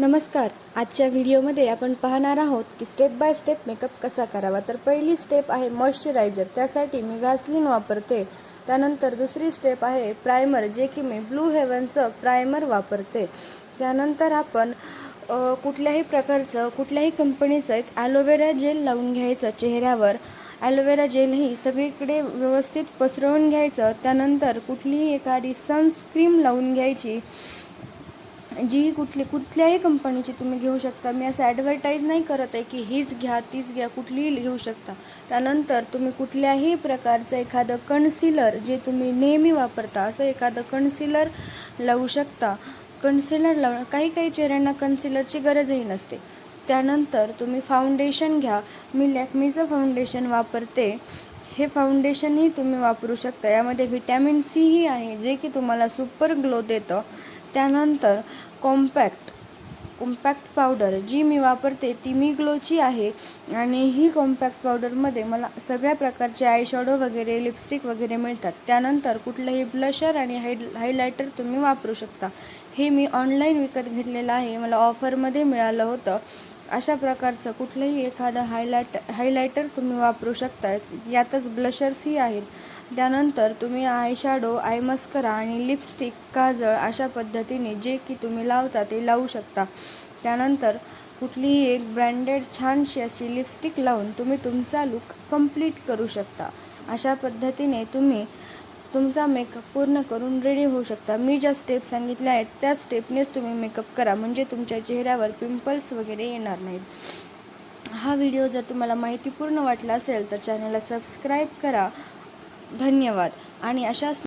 नमस्कार. आजच्या व्हिडिओमध्ये आपण पाहणार आहोत की स्टेप बाय स्टेप मेकअप कसा करावा. तर पहिली स्टेप आहे मॉइश्चरायझर त्यासाठी मी व्हॅसलिन वापरते. त्यानंतर दुसरी स्टेप आहे प्रायमर जे की मी ब्लू हेवनचं प्रायमर वापरते. त्यानंतर आपण कुठल्याही प्रकारचं कुठल्याही कंपनीचं एक ॲलोवेरा जेल लावून घ्यायचं चेहऱ्यावर. ॲलोवेरा जेल ही सगळीकडे व्यवस्थित पसरवून घ्यायचं. त्यानंतर कुठलीही एखादी सनस्क्रीम लावून घ्यायची. जी कुठली कुठल्याही कंपनीची तुम्ही घेऊ शकता. मी असं ॲडव्हर्टाईज नाही करत आहे की हीच घ्या तीच घ्या कुठलीही घेऊ शकता. त्यानंतर तुम्ही कुठल्याही प्रकारचं एखादं कन्सिलर जे तुम्ही नेहमी वापरता असं एखादं कन्सिलर लावू शकता. कन्सिलर लावणं काही काही चेहऱ्यांना कन्सिलरची गरजही नसते. त्यानंतर तुम्ही फाउंडेशन घ्या. मी लॅक्मीचं फाउंडेशन वापरते. हे फाउंडेशनही तुम्ही वापरू शकता. यामध्ये व्हिटॅमिन सीही आहे जे की तुम्हाला सुपर ग्लो देतं. त्यानंतर कॉम्पॅक्ट कॉम्पॅक्ट पावडर जी मी वापरते ती मी ग्लोची आहे आणि ही कॉम्पॅक्ट पावडरमध्ये मला सगळ्या प्रकारचे आयशॅडो वगैरे लिपस्टिक वगैरे मिळतात. त्यानंतर कुठलंही ब्लशर आणि हाय हायलायटर तुम्ही वापरू शकता. हे मी ऑनलाईन विकत घेतलेलं आहे. मला ऑफरमध्ये मिळालं होतं. अशा प्रकारचं कुठलंही एखादं हायलाइट हायलायटर तुम्ही वापरू शकता यातच ब्लशर्सही आहेत. त्यानंतर तुम्ही आय शॅडो आय मस्करा आणि लिपस्टिक काजळ अशा पद्धतीने जे की तुम्ही लावता ते लावू शकता. त्यानंतर कुठलीही एक ब्रँडेड छानशी अशी लिपस्टिक लावून तुम्ही तुमचा लुक कंप्लीट करू शकता. अशा पद्धतीने तुम्ही तुमचा मेकअप पूर्ण करून रेडी होऊ शकता. मी ज्या स्टेप सांगितल्या आहेत त्याच स्टेपनेच तुम्ही मेकअप करा. म्हणजे तुमच्या चेहऱ्यावर पिंपल्स वगैरे येणार नाहीत. हा व्हिडिओ जर तुम्हाला माहितीपूर्ण वाटला असेल तर चॅनलला सबस्क्राईब करा. धन्यवाद. आणि अशाच